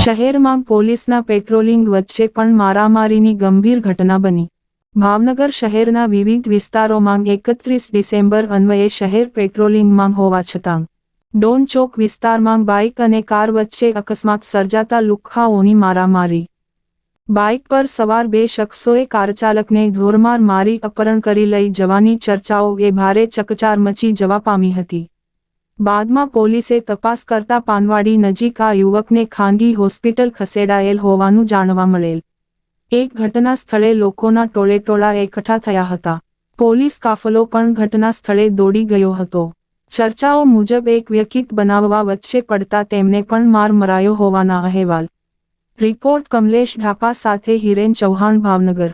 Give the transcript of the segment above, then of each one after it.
શહેરમાં પોલીસના પેટ્રોલિંગ વચ્ચે પણ મારામારીની ગંભીર ઘટના બની. ભાવનગર શહેરના વિવિધ વિસ્તારોમાં એકત્રીસ ડિસેમ્બર અન્વયે શહેર પેટ્રોલિંગમાં હોવા છતાં, ડોન ચોક વિસ્તારમાં બાઇક અને કાર વચ્ચે અકસ્માત સર્જાતા લુખ્ખાઓની મારામારી. બાઇક પર સવાર બે શખ્સોએ કારચાલકને ઢોરમાર મારી અપહરણ કરી લઈ જવાની ચર્ચાઓ એ ભારે ચકચાર મચી જવા પામી હતી. બાદમાં પોલીસે તપાસ કરતા પાનવાડી નજીક આ યુવકને ખાનગી હોસ્પિટલ ખસેડાયેલ હોવાનું જાણવા મળેલ. એક ઘટના સ્થળે લોકોના ટોળેટોળા એકઠા થયા હતા. પોલીસ કાફલો પણ ઘટના સ્થળે દોડી ગયો હતો. ચર્ચાઓ મુજબ એક વ્યક્તિત બનાવવા વચ્ચે પડતા તેમને પણ માર મરાયો હોવાના અહેવાલ. રિપોર્ટ કમલેશ ઢાપા સાથે હિરેન ચૌહાણ, ભાવનગર.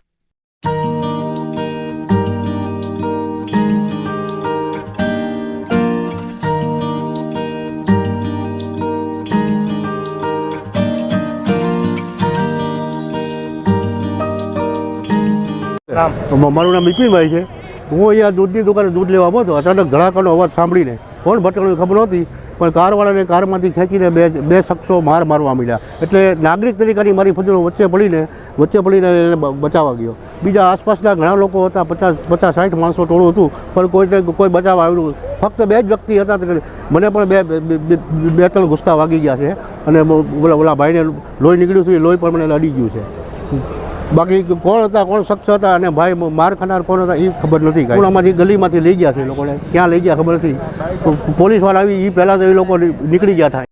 નામ તો મ- મારું નામ બિપિનભાઈ છે. હું અહીંયા દૂધની દુકાને દૂધ લેવા આવ્યો હતો. અચાનક ધડાકાનો અવાજ સાંભળીને કોણ ભટકણું ખબર નહોતી, પણ કારવાળાને કારમાંથી ખેંચીને બે બે શખ્સો માર મારવા મળ્યા એટલે નાગરિક તરીકેની મારી ફજલો વચ્ચે પડીને વચ્ચે પડીને એને બચાવવા ગયો. બીજા આસપાસના ઘણા લોકો હતા, પચાસ પચાસ સાઠ માણસો ટોળું હતું, પણ કોઈને કોઈ બચાવવા આવ્યું ફક્ત બે જ વ્યક્તિ હતા મને પણ બે બે- ત્રણ ગુસ્સા વાગી ગયા છે. અને ઓલા ઓલા ભાઈને લોહી નીકળ્યું હતું એ લોહી પણ મને અડી ગયું છે. બાકી કોણ હતા, કોણ શખ્સ હતા અને ભાઈ માર ખાનાર કોણ હતા એ ખબર નથી કાંઈ. ગલીમાંથી લઈ ગયા છે એ લોકોને. ક્યાં લઈ ગયા ખબર નથી. પોલીસવાળા આવી એ પહેલાં તો એ લોકો નીકળી ગયા હતા.